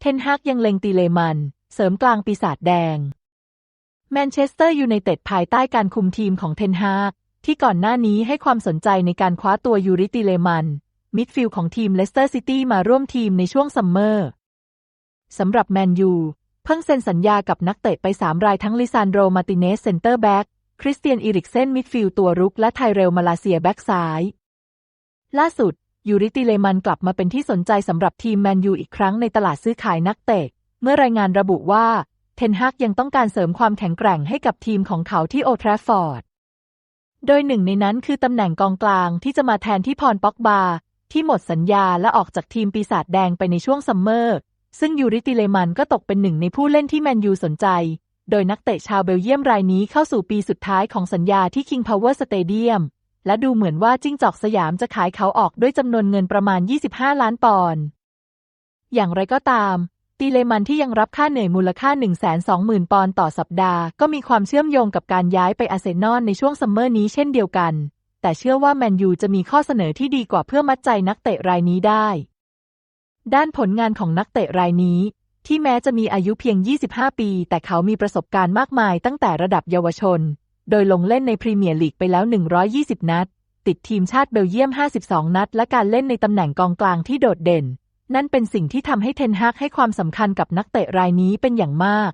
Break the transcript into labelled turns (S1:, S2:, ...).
S1: เทนฮากยังเล็งตีเลมัน เสริมกลางปีศาจแดง แมนเชสเตอร์ยูไนเต็ดภายใต้การคุมทีมของเทนฮากที่ก่อนหน้านี้ให้ความสนใจในการคว้าตัวยูริติเลมัน มิดฟิลด์ของทีมเลสเตอร์ซิตี้มาร่วมทีมในช่วงซัมเมอร์ สำหรับแมนยูเพิ่งเซ็นสัญญากับนักเตะไป3รายทั้งลิซานโดรมาติเนสเซนเตอร์แบ็กคริสเตียนอีริกเซนมิดฟิลด์ตัวรุกและไทเรลมาลาเซียแบ็กซ้าย ล่าสุด ยูริติเลมันกลับมาเป็นที่สนใจสำหรับทีมแมนยูอีกครั้งในตลาดซื้อขายนักเตะ เมื่อรายงานระบุว่า เทนฮากยังต้องการเสริมความแข็งแกร่งให้กับทีมของเขาที่โอทราฟฟอร์ด โดยหนึ่งในนั้นคือตำแหน่งกองกลางที่จะมาแทนที่พรป็อกบา ที่หมดสัญญาและออกจากทีมปีศาจแดงไปในช่วงซัมเมอร์ ซึ่งยูริติเลมันก็ตกเป็นหนึ่งในผู้เล่นที่แมนยูสนใจ โดยนักเตะชาวเบลเยียมรายนี้เข้าสู่ปีสุดท้ายของสัญญาที่ King Power Stadium และดูเหมือนว่าจิ้งจอกสยามจะขายเขาออกด้วยจำนวนเงินประมาณ 25 ล้านปอนด์ อย่างไรก็ตาม ตีเลมันที่ยังรับค่าเหนื่อยมูลค่า 120,000 ปอนด์ต่อสัปดาห์ ก็มีความเชื่อมโยงกับการย้ายไปอาเซนอลในช่วงซัมเมอร์นี้เช่นเดียวกัน แต่เชื่อว่าแมนยูจะมีข้อเสนอที่ดีกว่าเพื่อมัดใจนักเตะรายนี้ได้ ด้านผลงานของนักเตะรายนี้ที่แม้จะมีอายุเพียง 25 ปี แต่เขามีประสบการณ์มากมายตั้งแต่ระดับเยาวชน โดยลงเล่นในพรีเมียร์ลีกไปแล้ว 120 นัด ติดทีมชาติเบลเยียม 52 นัด และการเล่นในตำแหน่งกองกลางที่โดดเด่น นั่นเป็นสิ่งที่ทำให้เทนฮากให้ความสำคัญกับนักเตะรายนี้เป็นอย่างมาก